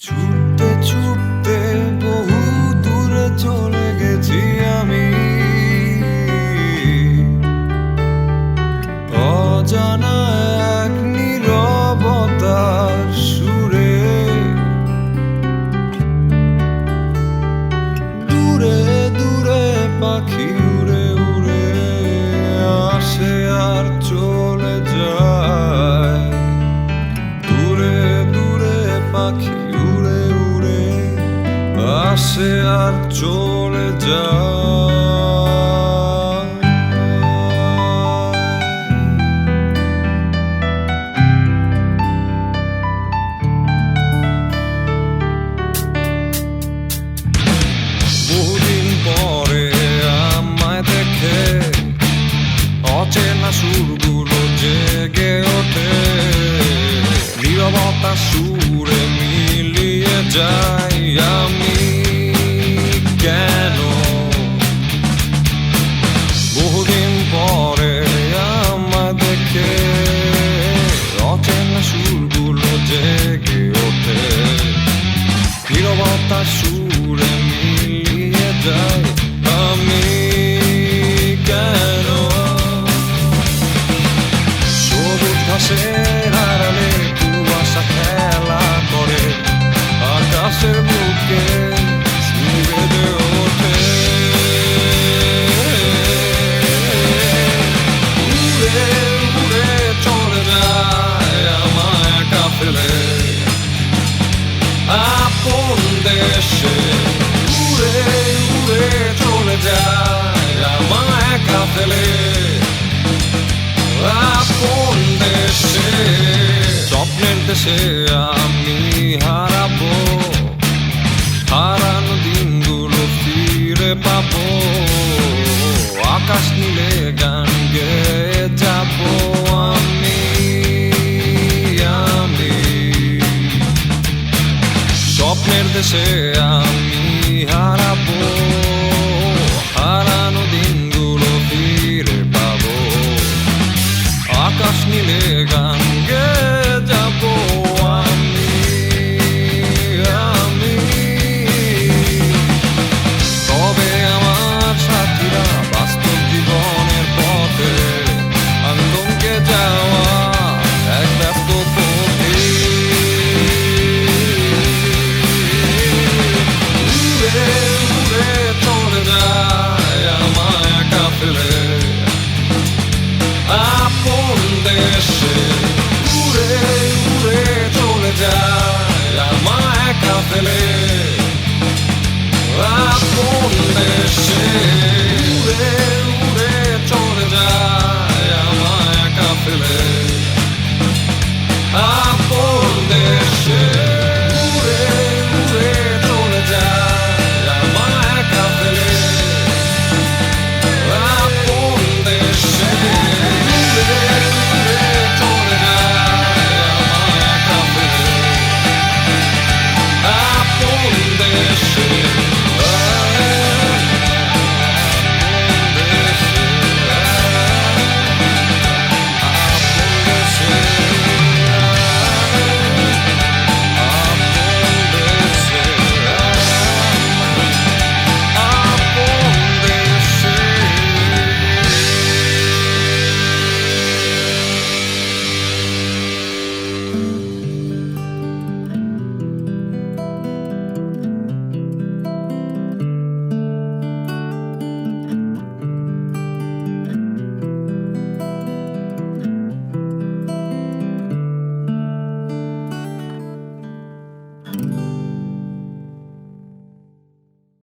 ছুটতে ছুটতে বহু দূরে চলে গেছি আমি। অজানা এক নীরবতার সুরে দূরে দূরে পাখি উড়ে উড়ে আসে আর চলে যায়। দূরে দূরে পাখি আসে আর চলে যায় ঘাসের আড়ালে কুয়াশা খেলা করে। আকাশের বুকে বেঁধে ওঠে। উড়ে উড়ে চলে যায় আমায় একা ফেলে। আপন দেশে দেশে আমি হারাবো। হারানো দিনগুলো ফিরে পাবো। আকাশ নীলে গান গেয়ে যাব। আমি আমি। স্বপ্নের দেশে আমি হারাবো। আমায় একা ফেলে আপন দেশে